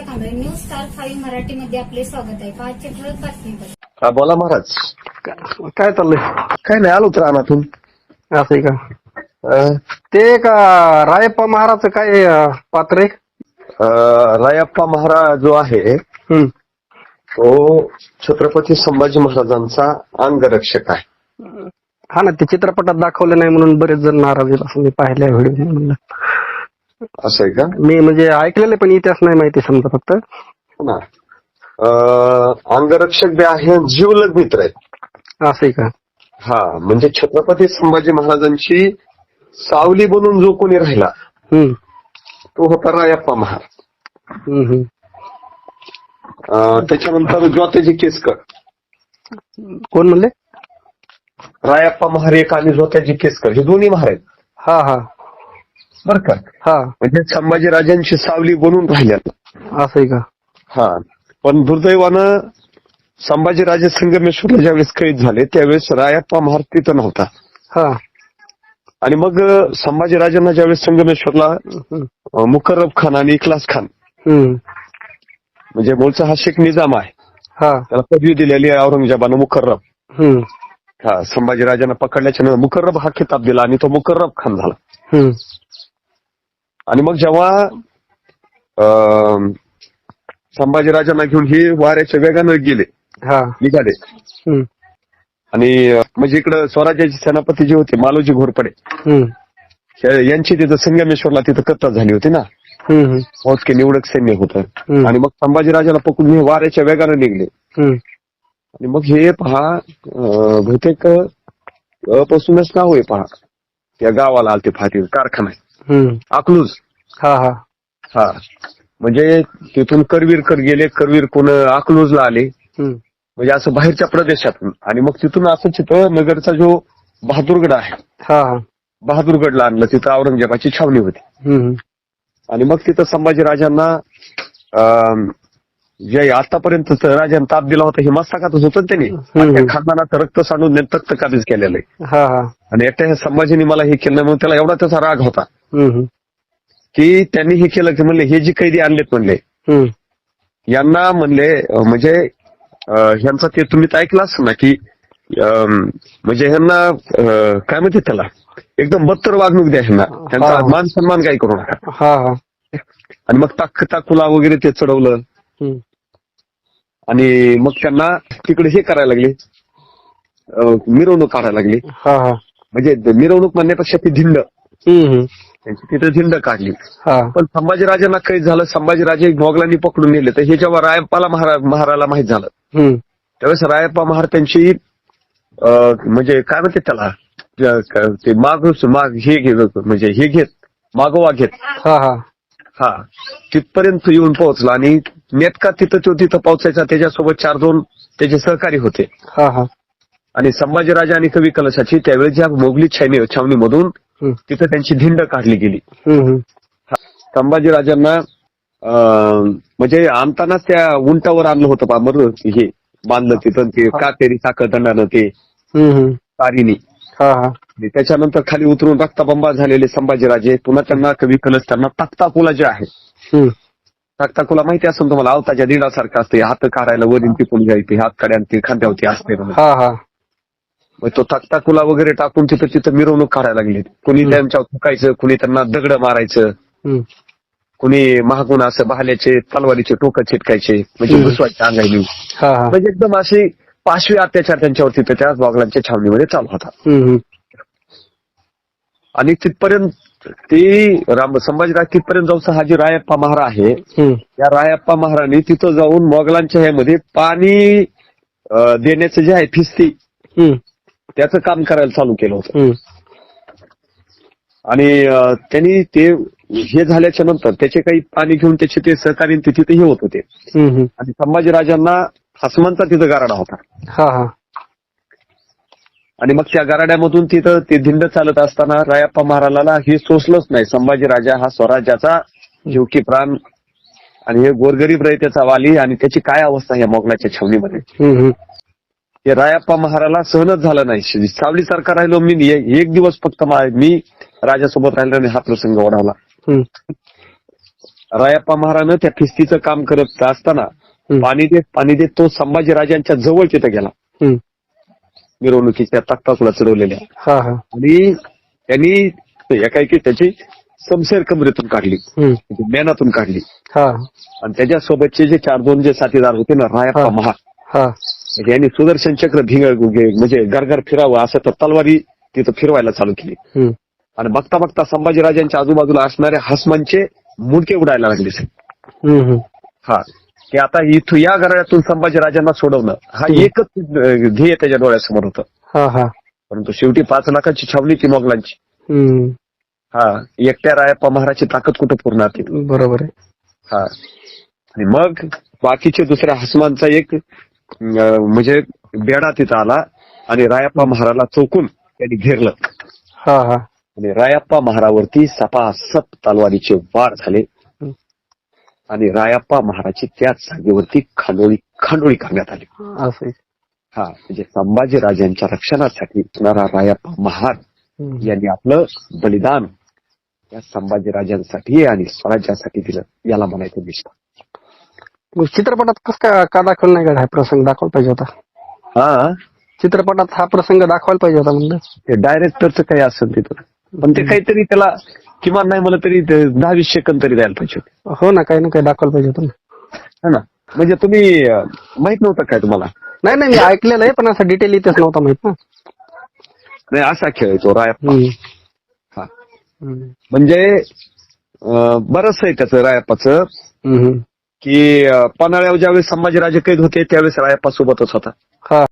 Kamble news star five मराठीमध्ये आपले स्वागत आहे. पाचशे ठळक हा बोला महाराज. काय चाललंय? काय नाही आलो तर रानातून. असं आहे का? अं, ते का रायप्पा महाराजचं काय अं, पात्र आहे? अं, रायप्पा महाराज जो आहे हम्म. तो छत्रपती संभाजी महाराजांचा अंगरक्षक आहे. हा ना ते चित्रपटात दाखवलं नाही म्हणून बरेच जण नाराज आहेत असं मी पाहिलंय व्हिडिओ म्हणलं. असं आहे का? मी म्हणजे ऐकलेलं पण इतिहास नाही माहिती समजा फक्त. हो. ना अं, अंगरक्षक बी आहे जीवलग मित्र आहेत. असं आहे का? हा म्हणजे छत्रपती संभाजी महाराजांची सावली बनून जो कोणी राहिला हम्म. तो होता रायप्पा महाराज. हम्म, हम्म. अं, त्याच्यानंतर ज्योतिजी केसकर. कोण म्हणले? रायप्पा महार एक आणि ज्योत्याजी केसकर हे दोन्ही महार आहेत. हा हा. बरं का? हा. म्हणजे संभाजीराजांची सावली बनून राहिल्या असं आहे का? हा. पण दुर्दैवानं संभाजीराजे संगमेश्वरला ज्यावेळेस कैद झाले त्यावेळेस रायप्पा महार तिथं नव्हता. हा. आणि मग संभाजीराजांना ज्यावेळेस संगमेश्वरला मुकर्रब खान आणि इखलास खान. म्हणजे मूळचा हा शेख निजाम आहे. हा. त्याला पदवी दिलेली आहे औरंगजेबानं मुकर्रब. हा संभाजीराजांना पकडल्याच्या नंतर मुकर्रब हा खिताब दिला आणि तो मुकर्रब खान झाला. आणि मग जेव्हा अं, संभाजीराजांना घेऊन हे वाऱ्याच्या वेगानं गेले हा निघाले. आणि म्हणजे इकडं स्वराज्याचे सेनापती जे होते मालोजी घोरपडे यांची तिथं संगमेश्वरला तिथं कत्तल झाली होती ना. मोजके निवडक सैन्य होतं. आणि मग संभाजीराजाला पकडून हे वाऱ्याच्या वेगानं निघले. आणि मग हे पहा बहुतेक पासूनच नाव आहे पहा या गावाला आलते फाटी कारखाना आहे. हम्म. अकलूज हा हा. हा. म्हणजे तिथून करवीरकर गेले करवीर कोण अकलूजला आले. हम्म. म्हणजे असं बाहेरच्या प्रदेशातून. आणि मग तिथून असं तिथं नगरचा जो बहादूरगड आहे हा हा. बहादूरगडला आणलं तिथं औरंगजेबाची छावणी होती. हम्म. आणि मग तिथं संभाजीराजांना अं, जे आतापर्यंत राजांना ताप दिला होता हे मस्तकातच होतं त्यांनी. खानदानाचं रक्त सांडून तख्त काबीज केलेलं आहे. हा हा. आणि एकट्या ह्या संभाजीने मला हे केलं म्हणून त्याला एवढा त्याचा राग होता. हम्म. की त्यांनी हे केलं की म्हणले हे जे कैदी आणलेत म्हणले हम्म. यांना म्हणले अं, म्हणजे अं, ह्यांचा ते तुम्ही तर ऐकलं असं ना की अं, म्हणजे ह्यांना अं, काय म्हणते त्याला? एकदम बत्तर वागणूक द्या ह्यांना. त्यांचा हा. मान सन्मान काही करू नका. हा हा. आणि मग टाक टाकुला वगैरे ते चढवलं. हम्म. आणि मग त्यांना तिकडे हे करायला लागले. अं, मिरवणूक काढायला लागली. हा हा. म्हणजे मिरवणूक म्हणण्यापेक्षा ती धिंड. हम्म. त्यांची तिथे धिंड काढली. हा. पण संभाजीराजांना कैद झालं. संभाजीराजे मोगलांनी पकडून नेले. तर हे जेव्हा रायप्पाला महारा महाराला माहीत झालं. हम्म. त्यावेळेस रायप्पा महार त्यांची अं, म्हणजे काय म्हणते त्याला? त्या- ते माग माग हे घे म्हणजे हे घेत मागोवा घेत. हा हा. हा. तिथपर्यंत येऊन पोहोचला आणि नेटका तिथं तो तिथं पोहोचायचा त्याच्यासोबत चार दोन त्याचे सहकारी होते हा हा आणि संभाजीराजा आणि कवी कलशाची त्यावेळेस ज्या मोगली छावणी छावणीमधून हम्म. तिथं त्यांची धिंड काढली गेली हम्म. संभाजीराजांना अं, म्हणजे आणतानाच त्या उंटावर आणलं होतं पा हे बांधलं तिथं ते कातेरी साखळदंडानं ते हम्म. तारीनी हा हा आणि त्याच्यानंतर खाली उतरून रक्ताबंबा झालेले संभाजीराजे पुन्हा त्यांना कवी कलश त्यांना तख्ताकुला जे आहे हम्म. तख्ताकुला माहिती असेल तुम्हाला आवताच्या दिडासारखं असते हात काढायला वरील टिपून घ्यायचे हात काढ्या ते खांद्यावरती असते म्हणून. हा हा मग तो तख्ताकुला वगैरे टाकून तिथं तिथं मिरवणूक काढायला लागली कुणी त्यांच्यावर थुकायचं कुणी त्यांना दगड मारायचं हम्म. कुणी महागुण असं बहाल्याचे तलवारीचे टोकं चिटकायचे म्हणजे हम्म. घुसवायचे हा हा म्हणजे एकदम असे पाचवी अत्याचार त्यांच्यावर तिथं त्या वागलांच्या छावणीमध्ये चालू होता हम्म. आणि तिथपर्यंत ती राम संभाजीराज तिथपर्यंत जाऊन हा जी रायप्पा महारा आहे हम्म. या रायप्पा महाराणी तिथं जाऊन मोगलांच्या ह्यामध्ये पाणी अं, देण्याचं जे आहे फिस्ती. त्याचं काम करायला चालू केलं होतं. आणि अं, त्यांनी ते हे झाल्याच्यानंतर त्याचे काही पाणी घेऊन त्याचे ते सहकारी ते तिथे हे होत होते. आणि संभाजीराजांना हसमांचा तिथं गाराडा होता हा हा आणि मग त्या गाराड्यामधून तिथं ते धिंड चालत असताना रायप्पा महाराला हे सोसलंच नाही संभाजीराजा हा स्वराज्याचा जीवकी प्राण आणि हे गोरगरीब रयतेचा वाली आणि त्याची काय अवस्था या मोगलाच्या छावणीमध्ये. हे रायप्पा महाराला सहनच झालं नाही सावली सारखा राहिलो मी एक दिवस फक्त मा- राजासोबत राहिलो आणि हा प्रसंग ओढवला. रायप्पा महारानं त्या फिस्तीचं काम करत असताना. पाणी देत पाणी देत तो संभाजी राजांच्या जवळ तिथं गेला मिरवणुकीच्या तख्तासुला चढवलेल्या हा हा. आणि त्यांनी एकाएकी त्याची समशेर कमरेतून काढली. हम्म. मेनातून काढली. हा. आणि त्याच्यासोबतचे जे चार दोन जे साथीदार होते ना रायप्पा हा. महार. हा. म्हणजे यांनी सुदर्शन चक्र भिंग म्हणजे गरगर फिरावं असं तर तलवारी तिथं फिरवायला चालू केली. हम्म. आणि बघता बघता संभाजीराजांच्या आजूबाजूला असणाऱ्या हसमांचे मुडके उडायला लागले. हा. की आता इथं या घराण्यातून संभाजीराजांना सोडवणं हा. एकच ध्येय त्याच्या डोळ्यासमोर होतं. हा हा. परंतु शेवटी पाच लाखाची छावणी ती मोगलांची. हा एकट्या रायप्पा महाराजची ताकद कुठं पुरणार ती बरोबर आहे. हा. आणि मग बाकीचे दुसऱ्या हसमांचा एक म्हणजे बेडा तिथं आला आणि रायप्पा महाराला चौकून त्यांनी घेरलं. हा हा. आणि रायप्पा महारावरती सपासप तलवारीचे वार झाले. आणि रायप्पा महाराची त्याच जागेवरती खांडोळी खांडोळी करण्यात आली. असं. हा म्हणजे संभाजी राजांच्या रक्षणासाठी असणारा रायप्पा महार हम्म. यांनी आपलं बलिदान या संभाजी राजांसाठी आणि स्वराज्यासाठी दिलं याला म्हणायचं दिसतं चित्रपटात कस काय का दाखवलं नाही का हा प्रसंग दाखवायला पाहिजे होता? हा? चित्रपटात हा प्रसंग दाखवायला पाहिजे होता म्हणलं? डायरेक्टरचं काही असेल तिथं. पण ते काहीतरी त्याला किमान नाही मला तरी दहा वीस सेकंद तरी द्यायला पाहिजे होते. हो ना काही ना काही दाखवायला पाहिजे होतं ना. है ना. म्हणजे तुम्ही अं, माहीत नव्हतं काय तुम्हाला? नाही नाही मी ऐकलेलं आहे पण असं डिटेल इथेच नव्हता माहीत ना. नाही असा खेळ आहे तो रायप्पा. हम्म. हा. हम्म. म्हणजे अं, बरंच आहे त्याचं रायप्पाचं हम्म. की अं, पन्हाळ्यावर ज्यावेळेस संभाजीराजे कैद होते त्यावेळेस रायप्पा सोबतच होता. हा.